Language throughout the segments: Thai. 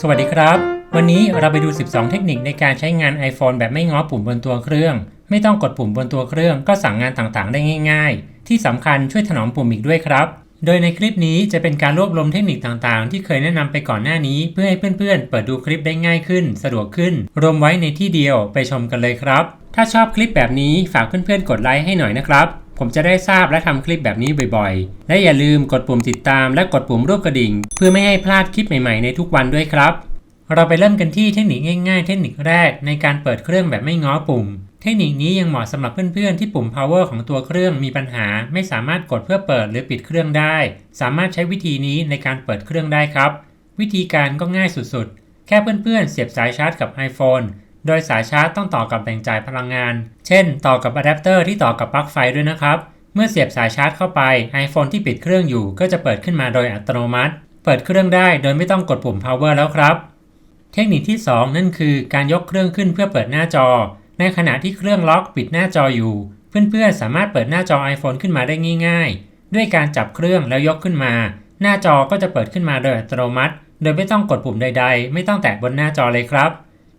สวัสดีครับ วันนี้เราไปดู 12 เทคนิคในการใช้งาน iPhone แบบไม่ง้อปุ่มบนตัวเครื่อง ไม่ต้องกดปุ่มบนตัวเครื่องก็สั่งงานต่างๆ ได้ง่าย ๆ ที่สำคัญช่วยถนอมปุ่มอีกด้วยครับ โดยในคลิปนี้จะเป็นการรวบรวมเทคนิคต่างๆ ที่เคยแนะนำไปก่อนหน้านี้ เพื่อให้เพื่อนๆ เปิดดูคลิปได้ง่ายขึ้น สะดวกขึ้น รวมไว้ในที่เดียวไปชมกันเลยครับ ถ้าชอบคลิปแบบนี้ฝากเพื่อนๆ กดไลค์ให้หน่อยนะครับ ผมจะได้ทราบและทำคลิปแบบนี้บ่อยๆ และอย่าลืมกดปุ่มติดตามและกดปุ่มรูปกระดิ่ง เพื่อไม่ให้พลาดคลิปใหม่ๆในทุกวันด้วยครับ เราไปเริ่มกันที่เทคนิคง่ายๆ เทคนิคแรกในการเปิดเครื่องแบบไม่ง้อปุ่ม เทคนิคนี้ยังเหมาะสำหรับเพื่อนๆที่ปุ่ม power ของตัวเครื่องมีปัญหา ไม่สามารถกดเพื่อเปิดหรือปิดเครื่องได้ สามารถใช้วิธีนี้ในการเปิดเครื่องได้ครับ วิธีการก็ง่ายสุดๆ แค่เพื่อนๆเสียบสายชาร์จกับ iPhone โดยสายชาร์จต้องต่อกับแบ่งจ่ายพลังงาน เช่น ต่อกับอะแดปเตอร์ที่ต่อกับปลั๊กไฟด้วยนะครับ เมื่อเสียบสายชาร์จเข้าไป iPhone ที่ปิดเครื่องอยู่ก็จะเปิดขึ้นมาโดยอัตโนมัติ เปิดเครื่องได้โดยไม่ต้องกดปุ่ม power แล้วครับ เทคนิคที่ 2 นั่นคือการยกเครื่องขึ้นเพื่อเปิดหน้าจอ ในขณะที่เครื่องล็อกปิดหน้าจออยู่ เพื่อนๆสามารถเปิดหน้าจอ iPhone ขึ้นมาได้ง่าย ๆ ด้วยการจับเครื่องแล้วยกขึ้นมา หน้าจอก็จะเปิดขึ้นมาโดยอัตโนมัติ โดยไม่ต้องกดปุ่มใด ๆ ไม่ต้องแตะบนหน้าจอเลยครับ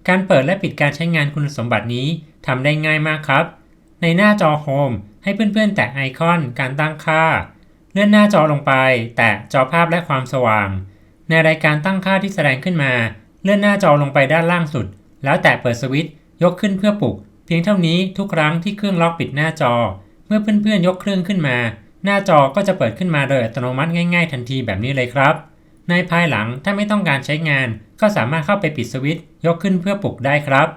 การเปิดและปิดการใช้งานคุณสมบัตินี้ทำได้ง่ายมากครับ ในหน้าจอโฮมให้เพื่อนๆ แตะไอคอนการตั้งค่า เลื่อนหน้าจอลงไป แตะจอภาพและความสว่าง ในรายการตั้งค่าที่แสดงขึ้นมา เลื่อนหน้าจอลงไปด้านล่างสุด แล้วแตะเปิดสวิตช์ยกขึ้นเพื่อปลุก เพียงเท่านี้ทุกครั้งที่เครื่องล็อกปิดหน้าจอ เมื่อเพื่อนๆยกเครื่องขึ้นมา หน้าจอก็จะเปิดขึ้นมาโดยอัตโนมัติง่าย ๆ ทันทีแบบนี้เลยครับ ในภายหลังถ้าไม่ต้องการใช้งาน ก็สามารถเข้าไปปิดสวิตช์ยกขึ้นเพื่อปลุกได้ครับ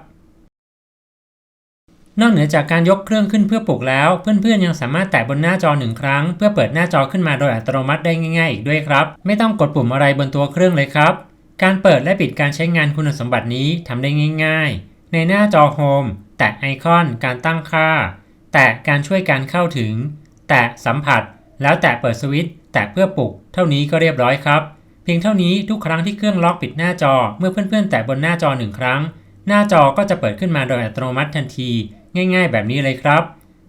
นอกเหนือจากการยกเครื่องขึ้นเพื่อปลุกแล้ว เพื่อนๆ ยังสามารถแตะบนหน้าจอหนึ่งครั้ง เพื่อเปิดหน้าจอขึ้นมาโดยอัตโนมัติได้ง่าย ๆ อีกด้วยครับ ไม่ต้องกดปุ่มอะไรบนตัวเครื่องเลยครับ การเปิดและปิดการใช้งานคุณสมบัตินี้ทำได้ง่าย ๆ ในหน้าจอโฮมแตะไอคอนการตั้งค่า แตะการช่วยการเข้าถึง แตะสัมผัส แล้วแตะเปิดสวิตช์แตะเพื่อปลุก เท่านี้ก็เรียบร้อยครับ เพียงเท่านี้ทุกครั้งที่เครื่องล็อกปิดหน้าจอ เมื่อเพื่อนๆ แตะบนหน้าจอหนึ่งครั้ง หน้าจอก็จะเปิดขึ้นมาโดยอัตโนมัติทันที ง่ายๆ แบบนี้เลยครับ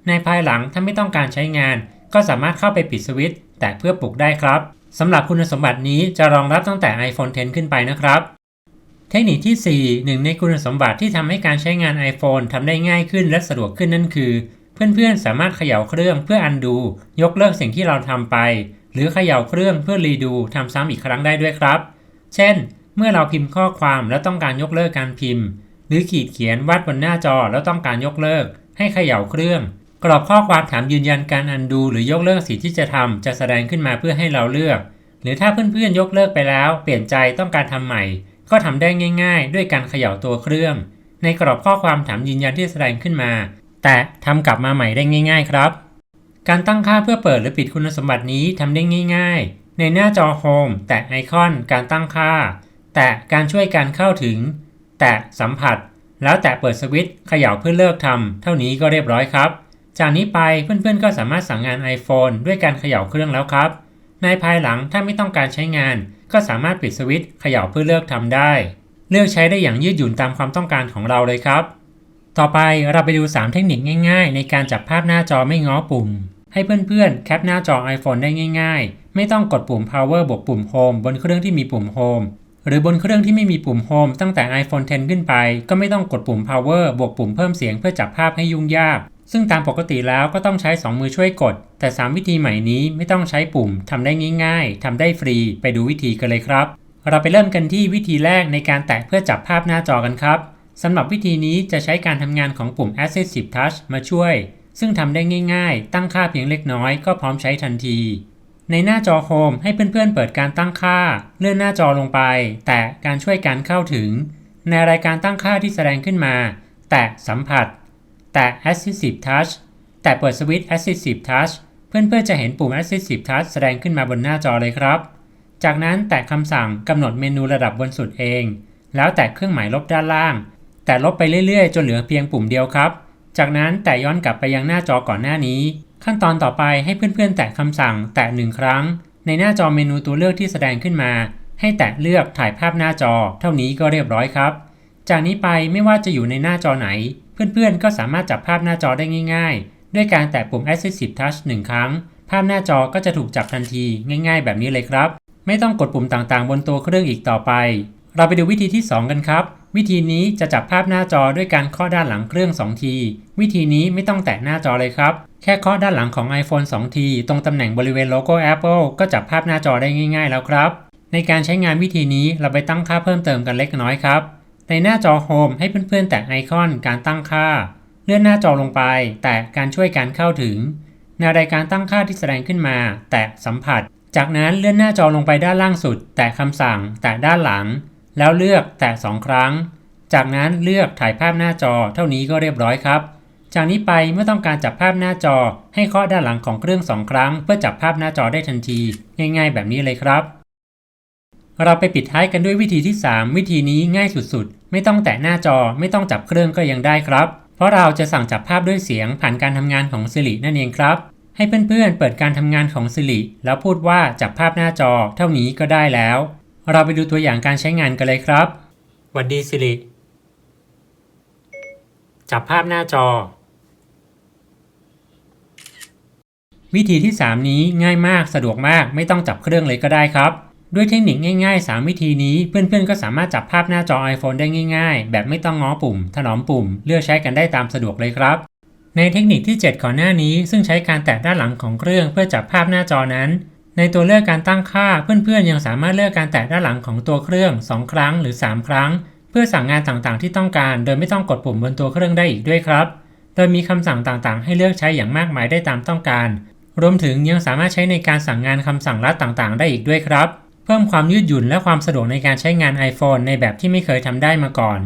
ในภายหลังถ้าไม่ต้องการใช้งาน ก็สามารถเข้าไปปิดสวิตช์แตะเพื่อปลุกได้ครับสำหรับคุณสมบัตินี้จะรองรับตั้งแต่ iPhone 10 ขึ้นไปนะครับ เทคนิคที่ 4 หนึ่งในคุณสมบัติที่ทำให้การใช้งาน iPhone ทำได้ง่ายขึ้นและสะดวกขึ้นนั่นคือ เพื่อนๆสามารถเขย่าเครื่องเพื่ออันดู ยกเลิกสิ่งที่เราทำไป หรือเขย่าเครื่องเพื่อรีดูทำซ้ำอีกครั้งได้ด้วยครับ เช่น เมื่อเราพิมพ์ข้อความแล้วต้องการยกเลิกการพิมพ์ หรือขีดเขียนวาดบนหน้าจอแล้วต้องการยกเลิก ให้เขย่าเครื่อง กรอบข้อความถามยืนยันการอันดูหรือยกเลิกสิ่งที่จะทำจะแสดงขึ้นมาเพื่อให้เราเลือก หรือถ้าเพื่อนๆยกเลิกไปแล้ว เปลี่ยนใจต้องการทำใหม่ ก็ทำได้ง่าย ๆ ด้วยการเขย่าตัวเครื่อง ในกรอบข้อความถามยืนยันที่แสดงขึ้นมา แต่ทำกลับมาใหม่ได้ง่าย ๆ ครับ การตั้งค่าเพื่อเปิดหรือปิดคุณสมบัตินี้ทำได้ง่าย ๆ ในหน้าจอโฮมแตะไอคอนการตั้งค่า แตะการช่วยการเข้าถึง แตะสัมผัส แล้วแตะเปิดสวิตช์เขย่าเพื่อเลิกทำเท่านี้ก็เรียบร้อยครับ จากนี้ไปเพื่อนๆก็สามารถสั่งงาน iPhone ด้วยการเขย่าเครื่องแล้วครับ ในภายหลังถ้าไม่ต้องการใช้งาน ก็สามารถปิดสวิตช์เขย่าเพื่อเลิกทำได้ เลือกใช้ได้อย่างยืดหยุ่นตามความต้องการของเราเลยครับ ต่อไปเราไปดู 3 เทคนิคง่าย ๆ ในการจับภาพหน้าจอไม่ง้อปุ่ม ให้เพื่อนๆ แคปหน้าจอ iPhone ได้ง่าย ๆ ไม่ต้องกดปุ่ม power บวกปุ่ม home บนเครื่องที่มีปุ่ม home หรือบนเครื่องที่ไม่มีปุ่ม home ตั้งแต่ iPhone 10 ขึ้นไป ก็ไม่ต้องกดปุ่ม power บวกปุ่มเพิ่มเสียงเพื่อจับภาพให้ยุ่งยาก ซึ่งตามปกติแล้วก็ต้องใช้ 2 มือช่วยกด แต่ 3 วิธีใหม่นี้ไม่ต้องใช้ปุ่มทำได้ง่าย ๆทำได้ฟรี ไปดูวิธีกันเลยครับ เราไปเริ่มกันที่วิธีแรกในการแตะเพื่อจับภาพหน้าจอกันครับสำหรับวิธีนี้จะใช้การทำงานของปุ่ม Assistive Touch มาช่วย ซึ่งทำได้ง่ายๆ ตั้งค่าเพียงเล็กน้อยก็พร้อมใช้ทันที ในหน้าจอโฮมให้เพื่อนๆเปิดการตั้งค่า เลื่อนหน้าจอลงไป แตะการช่วยการเข้าถึง ในรายการตั้งค่าที่แสดงขึ้นมา แตะสัมผัส แตะ Assistive Touch แตะเปิดสวิตช์ Assistive Touch เพื่อนๆจะเห็นปุ่ม Assistive Touch แสดงขึ้นมาบนหน้าจอเลยครับ จากนั้นแตะคำสั่งกำหนดเมนูระดับบนสุดเอง แล้วแตะเครื่องหมายลบด้านล่าง แต่ลบไปเรื่อยๆ จนเหลือเพียงปุ่มเดียวครับ จากนั้นแตะย้อนกลับไปยังหน้าจอก่อนหน้านี้ ขั้นตอนต่อไปให้เพื่อนๆ แตะคำสั่งแตะหนึ่งครั้ง ในหน้าจอเมนูตัวเลือกที่แสดงขึ้นมา ให้แตะเลือกถ่ายภาพหน้าจอ เท่านี้ก็เรียบร้อยครับ จากนี้ไปไม่ว่าจะอยู่ในหน้าจอไหน เพื่อนๆ ก็สามารถจับภาพหน้าจอได้ง่าย ๆ ด้วยการแตะปุ่ม Assistive Touch หนึ่งครั้ง ภาพหน้าจอก็จะถูกจับทันทีง่าย ๆ แบบนี้เลยครับ ไม่ต้องกดปุ่มต่างๆ บนตัวเครื่องอีกต่อไป เราไปดูวิธีที่ 2 กันครับ วิธีนี้จะจับภาพหน้าจอด้วยการเคาะด้านหลังเครื่อง 2 ที วิธีนี้ไม่ต้องแตะหน้าจอเลยครับ แค่เคาะด้านหลังของ iPhone 2 ที ตรงตำแหน่งบริเวณโลโก้ Apple ก็จับภาพหน้าจอได้ง่ายๆแล้วครับ ในการใช้งานวิธีนี้เราไปตั้งค่าเพิ่มเติมกันเล็กน้อยครับ ในหน้าจอโฮมให้เพื่อนๆ แตะไอคอนการตั้งค่า เลื่อนหน้าจอลงไป แตะการช่วยการเข้าถึงในรายการตั้งค่าที่แสดงขึ้นมา แตะสัมผัส จากนั้นเลื่อนหน้าจอลงไปด้านล่างสุด แตะคำสั่ง แตะด้านหลัง แล้วเลือกแตะสองครั้ง จากนั้นเลือกถ่ายภาพหน้าจอเท่านี้ก็เรียบร้อยครับ จากนี้ไปเมื่อต้องการจับภาพหน้าจอ ให้เคาะด้านหลังของเครื่องสองครั้ง เพื่อจับภาพหน้าจอได้ทันที ง่าย ๆ แบบนี้เลยครับ เราไปปิดท้ายกันด้วยวิธีที่ 3 วิธีนี้ง่ายสุดๆ ไม่ต้องแตะหน้าจอไม่ต้องจับเครื่องก็ยังได้ครับ เพราะเราจะสั่งจับภาพด้วยเสียงผ่านการทำงานของ Siri นั่นเองครับให้เพื่อนๆเปิดการทำงานของ Siri แล้วพูดว่าจับภาพหน้าจอเท่านี้ก็ได้แล้ว เราไปดูตัวอย่างการใช้งานกันเลยครับหวัดดี Siri จับภาพหน้าจอ วิธีที่ 3 นี้ง่ายมากสะดวกมากไม่ต้องจับเครื่องเลยก็ได้ครับ ด้วยเทคนิคง่ายๆ 3 วิธีนี้เพื่อนๆ ก็สามารถจับภาพหน้าจอ iPhone ได้ง่ายๆ แบบไม่ต้องง้อปุ่ม ถนอมปุ่ม เลือกใช้กันได้ตามสะดวกเลยครับในเทคนิคที่ 7 ก่อนหน้านี้ ซึ่งใช้การแตะด้านหลังของเครื่องเพื่อจับภาพหน้าจอนั้น ในตัวเลือกการตั้งค่า เพื่อนๆ ยังสามารถเลือกการแตะด้านหลังของตัวเครื่อง 2 ครั้งหรือ 3 ครั้ง เพื่อสั่งงานต่างๆ ที่ต้องการ โดยไม่ต้องกดปุ่มบนตัวเครื่องได้อีกด้วยครับ โดยมีคำสั่งต่างๆ ให้เลือกใช้อย่างมากมายได้ตามต้องการ รวมถึงยังสามารถใช้ในการสั่งงานคำสั่งลัดต่างๆ ได้อีกด้วยครับ เพิ่มความยืดหยุ่นและความสะดวกในการใช้งาน iPhone ในแบบที่ไม่เคยทำได้มาก่อน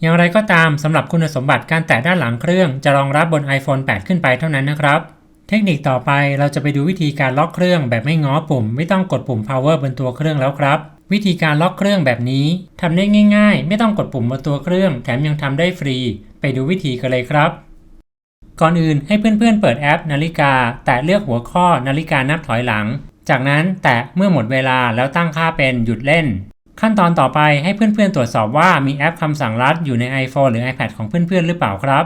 อย่างไรก็ตามสำหรับคุณสมบัติการแตะด้านหลังเครื่อง จะรองรับบน iPhone 8 ขึ้นไปเท่านั้นนะครับ เทคนิคต่อไปเราจะไปดูวิธีการล็อกเครื่องแบบไม่ง้อปุ่ม ไม่ต้องกดปุ่ม power บนตัวเครื่องแล้วครับ วิธีการล็อกเครื่องแบบนี้ทำได้ง่าย ๆ ไม่ต้องกดปุ่มบนตัวเครื่อง แถมยังทำได้ฟรี ไปดูวิธีกันเลยครับ ก่อนอื่นให้เพื่อนๆเปิดแอป นาฬิกา แตะเลือกหัวข้อนาฬิกานับถอยหลัง จากนั้นแตะเมื่อหมดเวลาแล้วตั้งค่าเป็นหยุดเล่น ขั้นตอนต่อไปให้เพื่อนๆตรวจสอบว่ามีแอปคำสั่งลัดอยู่ใน iPhone หรือ iPad ของเพื่อนๆหรือเปล่าครับ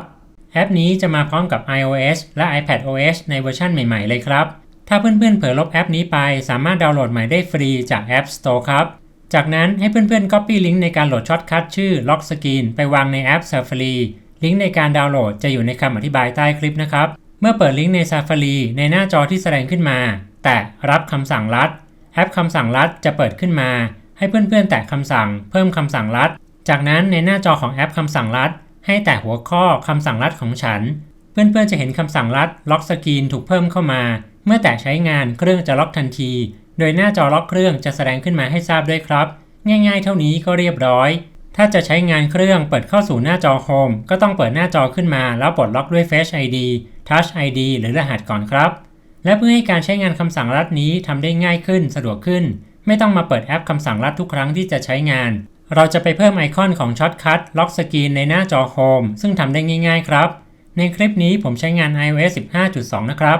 แอปนี้จะมาพร้อมกับ iOS และ iPadOS ในเวอร์ชันใหม่ๆเลยครับ ถ้าเพื่อนๆเผลอลบแอปนี้ไป สามารถดาวน์โหลดใหม่ได้ฟรีจาก App Store ครับ จากนั้นให้เพื่อนๆ Copy ลิงก์ในการโหลดช็อตคัทชื่อ Lock Screen ไปวางในแอป Safari ลิงก์ในการดาวน์โหลดจะอยู่ในคำอธิบายใต้คลิปนะครับ เมื่อเปิดลิงก์ใน Safari ในหน้าจอที่แสดงขึ้นมา แตะรับคำสั่งลัด แอปคำสั่งลัดจะเปิดขึ้นมา ให้เพื่อนๆ แตะคำสั่ง เพิ่มคำสั่งลัด จากนั้นในหน้าจอของแอปคำสั่งลัด ให้แตะหัวข้อคำสั่งลัดของฉัน เพื่อนๆจะเห็นคำสั่งลัดล็อกสกรีนถูกเพิ่มเข้ามา เมื่อแตะใช้งานเครื่องจะล็อกทันที โดยหน้าจอล็อกเครื่องจะแสดงขึ้นมาให้ทราบด้วยครับ ง่ายๆ เท่านี้ก็เรียบร้อย ถ้าจะใช้งานเครื่องเปิดเข้าสู่หน้าจอโฮมก็ต้องเปิดหน้าจอขึ้นมา แล้วปลดล็อกด้วย Face ID Touch ID หรือรหัสก่อนครับ และเพื่อให้การใช้งานคำสั่งลัดนี้ทำได้ง่ายขึ้นสะดวกขึ้น ไม่ต้องมาเปิดแอปคำสั่งลัดทุกครั้งที่จะใช้งาน เราจะไปเพิ่มไอคอนของช็อตคัทล็อกสกรีนในหน้าจอโฮมซึ่งทำได้ง่ายๆครับ ในคลิปนี้ผมใช้งาน iOS 15.2 นะครับ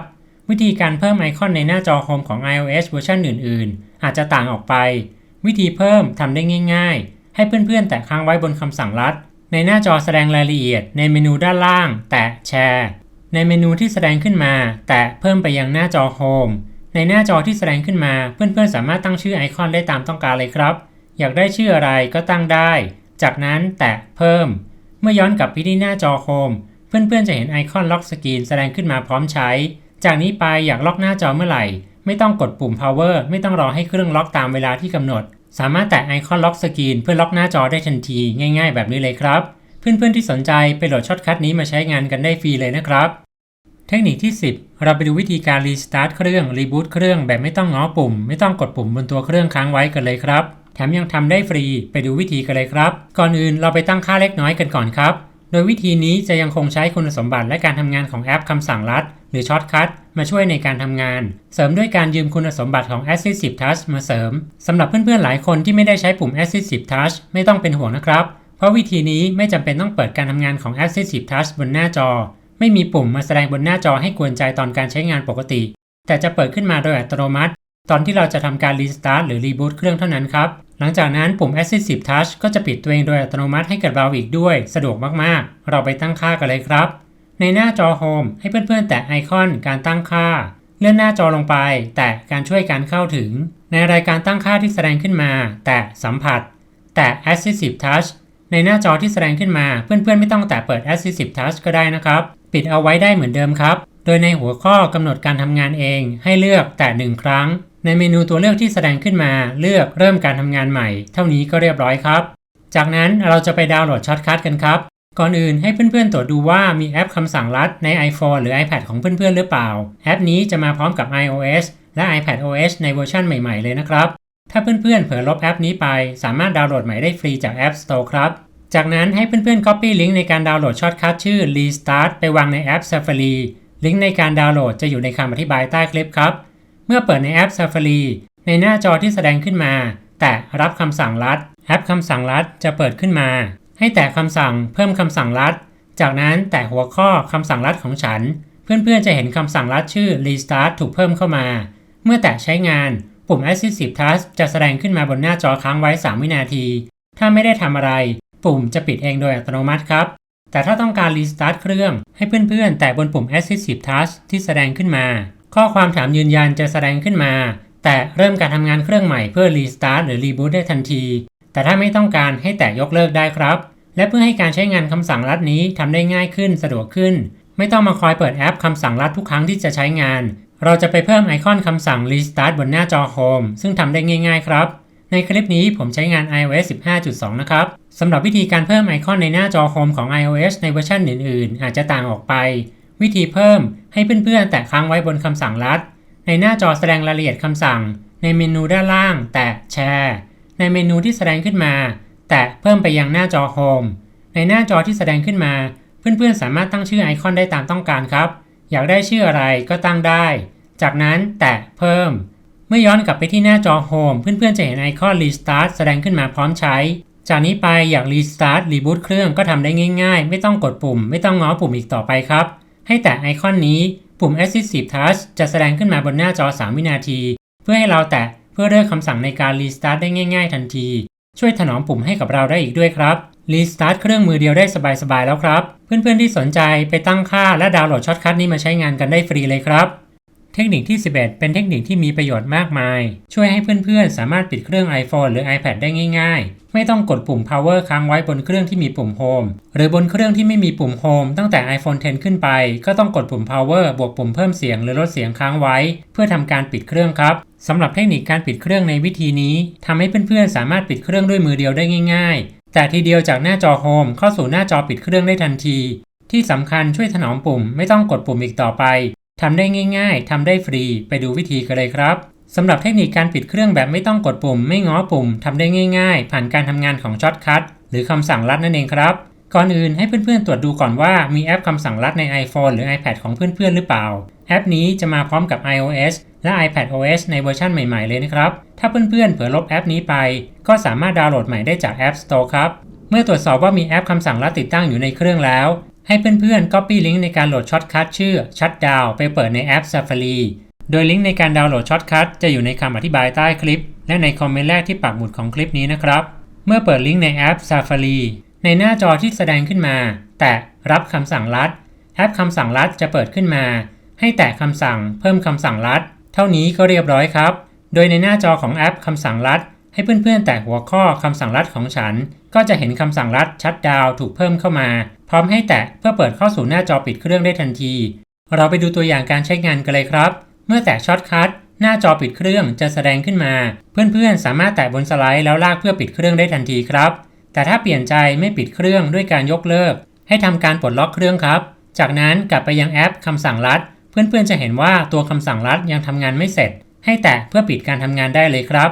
วิธีการเพิ่มไอคอนในหน้าจอโฮมของ iOS เวอร์ชันอื่นๆ อาจจะต่างออกไป วิธีเพิ่มทำได้ง่ายๆ ให้เพื่อนๆ แตะค้างไว้บนคำสั่งลัด ในหน้าจอแสดงรายละเอียด ในเมนูด้านล่าง แตะแชร์ ในเมนูที่แสดงขึ้นมา แตะเพิ่มไปยังหน้าจอโฮมในหน้าจอที่แสดงขึ้นมา เพื่อนๆ สามารถตั้งชื่อไอคอนได้ตามต้องการเลยครับ อยากได้ชื่ออะไรก็ตั้งได้ จากนั้นแตะเพิ่ม เมื่อย้อนกลับไปที่หน้าจอโฮมเพื่อนๆจะเห็นไอคอนล็อกสกรีนแสดงขึ้นมาพร้อมใช้ จากนี้ไปอยากล็อกหน้าจอเมื่อไหร่ ไม่ต้องกดปุ่ม power ไม่ต้องรอให้เครื่องล็อกตามเวลาที่กำหนด สามารถแตะไอคอนล็อกสกรีนเพื่อล็อกหน้าจอได้ทันที ง่ายๆ แบบนี้เลยครับ เพื่อนๆที่สนใจไปโหลดช็อตคัทนี้มาใช้งานกันได้ฟรีเลยนะครับ เทคนิคที่ 10 เราไปดูวิธีการรีสตาร์ทเครื่องรีบูตเครื่องแบบไม่ต้องง้อปุ่ม ไม่ต้องกดปุ่มบนตัวเครื่องค้างไว้กันเลยครับ แถมยังทำได้ฟรีไปดูวิธีกันเลยครับ ก่อนอื่นเราไปตั้งค่าเล็กน้อยกันก่อนครับ โดยวิธีนี้จะยังคงใช้คุณสมบัติและการทำงานของแอปคำสั่งลัด หรือช็อตคัทมาช่วยในการทำงาน เสริมด้วยการยืมคุณสมบัติของ Assistive Touch มาเสริมสำหรับเพื่อนๆหลายคนที่ไม่ได้ใช้ปุ่ม Assistive Touch ไม่ต้องเป็นห่วงนะครับ เพราะวิธีนี้ไม่จำเป็นต้องเปิดการทำงานของ Assistive Touch บนหน้าจอ ไม่มีปุ่มมาแสดงบนหน้าจอให้กวนใจตอนการใช้งานปกติ แต่จะเปิดขึ้นมาโดยอัตโนมัติ ตอนที่เราจะทำการรีสตาร์ทหรือรีบูตเครื่องเท่านั้นครับ หลังจากนั้นปุ่ม Assistive Touch ก็จะปิดตัวเองโดยอัตโนมัติให้กับเราอีกด้วย สะดวกมากๆ เราไปตั้งค่ากันเลยครับ ในหน้าจอโฮมให้เพื่อนๆ แตะไอคอนการตั้งค่า เลื่อนหน้าจอลงไป แตะการช่วยการเข้าถึง ในรายการตั้งค่าที่แสดงขึ้นมา แตะสัมผัส แตะ Assistive Touch ในหน้าจอที่แสดงขึ้นมา เพื่อนๆ ไม่ต้องแตะเปิด Assistive Touch ก็ได้นะครับ ปิดเอาไว้ได้เหมือนเดิมครับ โดยในหัวข้อกำหนดการทำงานเอง ให้เลือกแตะหนึ่งครั้ง ในเมนูตัวเลือกที่แสดงขึ้นมาเลือกเริ่มการทำงานใหม่ เท่านี้ก็เรียบร้อยครับ จากนั้นเราจะไปดาวน์โหลดช็อตคัทกันครับ ก่อนอื่นให้เพื่อนๆตรวจดูว่ามีแอปคำสั่งลัดใน iPhone หรือ iPad ของเพื่อนๆหรือเปล่า แอปนี้จะมาพร้อมกับ iOS และ iPadOS ในเวอร์ชันใหม่ๆเลยนะครับ ถ้าเพื่อนๆเผลอลบแอปนี้ไป สามารถดาวน์โหลดใหม่ได้ฟรีจาก App Store ครับจากนั้นให้เพื่อนๆ Copy ลิงก์ในการดาวน์โหลดช็อตคัทชื่อ Restart ไปวางในแอป Safari ลิงก์ในการดาวน์โหลดจะอยู่ในคำอธิบายใต้คลิปครับ เมื่อเปิดในแอป Safari ในหน้าจอที่แสดงขึ้นมา แตะรับคำสั่งลัด แอปคำสั่งลัดจะเปิดขึ้นมา ให้แตะคำสั่งเพิ่มคำสั่งลัด จากนั้นแตะหัวข้อคำสั่งลัดของฉัน เพื่อนๆจะเห็นคำสั่งลัดชื่อ Restart ถูกเพิ่มเข้ามา เมื่อแตะใช้งานปุ่ม Assistive Touch จะแสดงขึ้นมาบนหน้าจอค้างไว้ 3 วินาที ถ้าไม่ได้ทำอะไร ปุ่มจะปิดเองโดยอัตโนมัติครับ แต่ถ้าต้องการ Restart เครื่อง ให้เพื่อนๆ แตะบนปุ่ม Assistive Touch ที่แสดงขึ้นมา ข้อความถามยืนยันจะแสดงขึ้นมา แต่เริ่มการทำงานเครื่องใหม่เพื่อ Restart หรือ Reboot ได้ทันที แต่ถ้าไม่ต้องการให้แตะยกเลิกได้ครับ และเพื่อให้การใช้งานคำสั่งลัดนี้ทำได้ง่ายขึ้นสะดวกขึ้น ไม่ต้องมาคอยเปิดแอปคำสั่งลัดทุกครั้งที่จะใช้งาน เราจะไปเพิ่มไอคอนคำสั่ง Restart บนหน้าจอ Home ซึ่งทำได้ง่ายๆครับในคลิปนี้ผมใช้งาน iOS 15.2 นะครับ สำหรับวิธีการเพิ่มไอคอนในหน้าจอ Home ของ iOS ในเวอร์ชันอื่นๆ อาจจะต่างออกไป วิธีเพิ่มให้เพื่อนๆ แตะค้างไว้บนคำสั่งลัด ในหน้าจอแสดงรายละเอียดคำสั่ง ในเมนูด้านล่าง แตะแชร์ ในเมนูที่แสดงขึ้นมา แตะเพิ่มไปยังหน้าจอ Home ในหน้าจอที่แสดงขึ้นมา เพื่อนๆ สามารถตั้งชื่อไอคอนได้ตามต้องการครับ อยากได้ชื่ออะไรก็ตั้งได้ จากนั้นแตะเพิ่ม เมื่อย้อนกลับไปที่หน้าจอ Home เพื่อนๆ จะเห็นไอคอน Restart แสดงขึ้นมาพร้อมใช้ จากนี้ไปอยาก Restart Reboot เครื่องก็ทำได้ง่าย ๆ ไม่ต้องกดปุ่ม ไม่ต้องง้อปุ่มอีกต่อไปครับ ให้แตะไอคอนนี้ปุ่ม Assistive Touch จะแสดงขึ้นมาบนหน้าจอ 3 วินาที เพื่อให้เราแตะเพื่อเลือกคำสั่งในการรีสตาร์ทได้ง่าย ๆ ทันที ช่วยถนอมปุ่มให้กับเราได้อีกด้วยครับรีสตาร์ทเครื่องมือเดียวได้สบายๆแล้วครับ เพื่อนๆที่สนใจไปตั้งค่าและดาวน์โหลดช็อตคัทนี้มาใช้งานกันได้ฟรีเลยครับ เทคนิคที่ 11 เป็นเทคนิคที่มีประโยชน์มากมาย ช่วยให้เพื่อนๆ สามารถปิดเครื่อง iPhone หรือ iPad ได้ง่ายๆ ไม่ต้องกดปุ่ม power ค้างไว้บนเครื่องที่มีปุ่ม home หรือบนเครื่องที่ไม่มีปุ่ม home ตั้งแต่ iPhone 10 ขึ้นไป ก็ต้องกดปุ่ม power บวกปุ่มเพิ่มเสียงหรือลดเสียงค้างไว้ เพื่อทำการปิดเครื่องครับสำหรับเทคนิคการปิดเครื่องในวิธีนี้ทำให้เพื่อนๆ สามารถปิดเครื่องด้วยมือเดียวได้ง่าย ๆ แต่ทีเดียวจากหน้าจอ home เข้าสู่หน้าจอปิดเครื่องได้ทันทีที่สำคัญช่วยถนอมปุ่มไม่ต้องกดปุ่มอีกต่อไป ทำได้ง่าย ๆ ทำได้ฟรี ไปดูวิธีกันเลยครับสำหรับเทคนิคการปิดเครื่องแบบไม่ต้องกดปุ่ม ไม่ง้อปุ่มทำได้ง่าย ๆ ผ่านการทำงานของช็อตคัทหรือคำสั่งลัดนั่นเองครับ ก่อนอื่นให้เพื่อนๆ ตรวจดูก่อนว่ามีแอปคำสั่งลัดใน iPhone หรือ iPad ของเพื่อนๆ หรือเปล่า แอปนี้จะมาพร้อมกับ iOS และ iPadOS ในเวอร์ชันใหม่ๆ เลยนะครับ ถ้าเพื่อนๆ เผลอลบแอปนี้ไป ก็สามารถดาวน์โหลดใหม่ได้จาก App Store ครับ เมื่อตรวจสอบว่ามีแอปคำสั่งลัดติดตั้งอยู่ในเครื่องแล้ว ให้เพื่อนๆ Copy ลิงก์ในการโหลดช็อตคัทชื่อ Shutdown ไปเปิดในแอป Safari โดยลิงก์ในการดาวน์โหลดช็อตคัทจะอยู่ในคำอธิบายใต้คลิป และในคอมเมนต์แรกที่ปักหมุดของคลิปนี้นะครับ เมื่อเปิดลิงก์ในแอป Safari ในหน้าจอที่แสดงขึ้นมา แตะรับคำสั่งลัด แอปคำสั่งลัดจะเปิดขึ้นมา ให้แตะคำสั่งเพิ่มคำสั่งลัด เท่านี้ก็เรียบร้อยครับ โดยในหน้าจอของแอปคำสั่งลัด ให้เพื่อนๆ แตะหัวข้อคำสั่งลัดของฉัน ก็จะเห็นคำสั่งลัดชัดดาวถูกเพิ่มเข้ามา พร้อมให้แตะเพื่อเปิดเข้าสู่หน้าจอปิดเครื่องได้ทันที เราไปดูตัวอย่างการใช้งานกันเลยครับ เมื่อแตะช็อตคัทหน้าจอปิดเครื่องจะแสดงขึ้นมา เพื่อนๆ สามารถแตะบนสไลด์แล้วลากเพื่อปิดเครื่องได้ทันทีครับ แต่ถ้าเปลี่ยนใจไม่ปิดเครื่องด้วยการยกเลิก ให้ทำการปลดล็อกเครื่องครับ จากนั้นกลับไปยังแอปคำสั่งลัด เพื่อนๆ จะเห็นว่าตัวคำสั่งลัดยังทำงานไม่เสร็จ ให้แตะเพื่อปิดการทำงานได้เลยครับ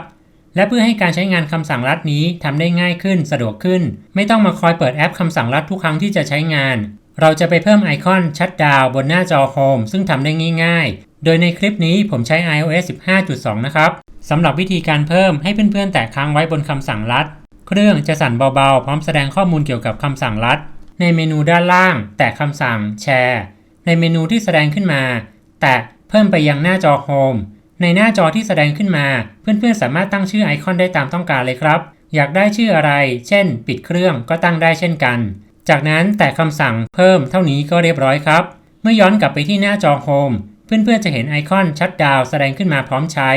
และเพื่อให้การใช้งานคำสั่งลัดนี้ทำได้ง่ายขึ้นสะดวกขึ้น ไม่ต้องมาคอยเปิดแอปคำสั่งลัดทุกครั้งที่จะใช้งาน เราจะไปเพิ่มไอคอนชัดดาวบนหน้าจอ Home ซึ่งทำได้ง่ายๆ โดยในคลิปนี้ผมใช้ iOS 15.2 นะครับสำหรับวิธีการเพิ่มให้เพื่อนๆ แตะค้างไว้บนคำสั่งลัด เครื่องจะสั่นเบาๆ พร้อมแสดงข้อมูลเกี่ยวกับคำสั่งลัด ในเมนูด้านล่าง แตะคำสั่งแชร์ ในเมนูที่แสดงขึ้นมา แตะเพิ่มไปยังหน้าจอ Home ในหน้าจอที่แสดงขึ้นมา เพื่อนๆ สามารถตั้งชื่อไอคอนได้ตามต้องการเลยครับ อยากได้ชื่ออะไร เช่น ปิดเครื่องก็ตั้งได้เช่นกัน จากนั้นแต่คำสั่งเพิ่มเท่านี้ก็เรียบร้อยครับ เมื่อย้อนกลับไปที่หน้าจอ Home เพื่อนๆ จะเห็นไอคอนชัดดาวแสดงขึ้นมาพร้อมใช้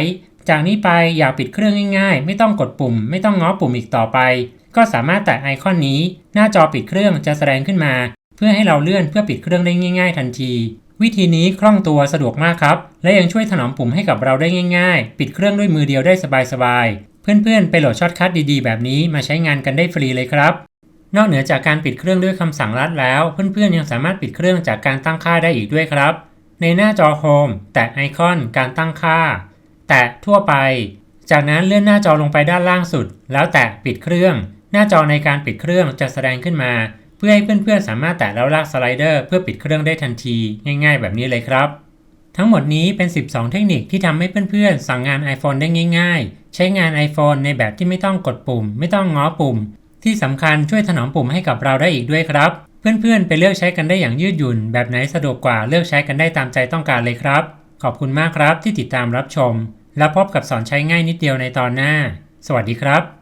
จากนี้ไปอยากปิดเครื่องง่ายๆ ไม่ต้องกดปุ่ม ไม่ต้องง้อปุ่มอีกต่อไป ก็สามารถแตะไอคอนนี้ หน้าจอปิดเครื่องจะแสดงขึ้นมา เพื่อให้เราเลื่อนเพื่อปิดเครื่องได้ง่าย ๆ ทันที วิธีนี้คล่องตัวสะดวกมากครับ และยังช่วยถนอมปุ่มให้กับเราได้ง่าย ๆ ปิดเครื่องด้วยมือเดียวได้สบายๆ เพื่อนๆ ไปโหลดช็อตคัทดีๆ แบบนี้มาใช้งานกันได้ฟรีเลยครับ นอกเหนือจากการปิดเครื่องด้วยคำสั่งลัดแล้ว เพื่อนๆ ยังสามารถปิดเครื่องจากการตั้งค่าได้อีกด้วยครับ ในหน้าจอโฮมแตะไอคอนการตั้งค่า แตะทั่วไป จากนั้นเลื่อนหน้าจอลงไปด้านล่างสุด แล้วแตะปิดเครื่อง หน้าจอในการปิดเครื่องจะแสดงขึ้นมา เพื่อให้เพื่อนๆสามารถแตะแล้วลากสไลเดอร์เพื่อปิดเครื่องได้ทันทีง่ายๆ แบบนี้เลยครับ ทั้งหมดนี้เป็น 12 เทคนิคที่ทำให้เพื่อนๆสั่งงาน iPhone ได้ง่าย ๆ ใช้งาน iPhone ในแบบที่ไม่ต้องกดปุ่ม ไม่ต้องง้อปุ่ม ที่สำคัญช่วยถนอมปุ่มให้กับเราได้อีกด้วยครับ เพื่อนๆ ไปเลือกใช้กันได้อย่างยืดหยุ่น แบบไหนสะดวกกว่าเลือกใช้กันได้ตามใจต้องการเลยครับ ขอบคุณมากครับที่ติดตามรับชม แล้วพบกับสอนใช้ง่ายนิดเดียวในตอนหน้า สวัสดีครับ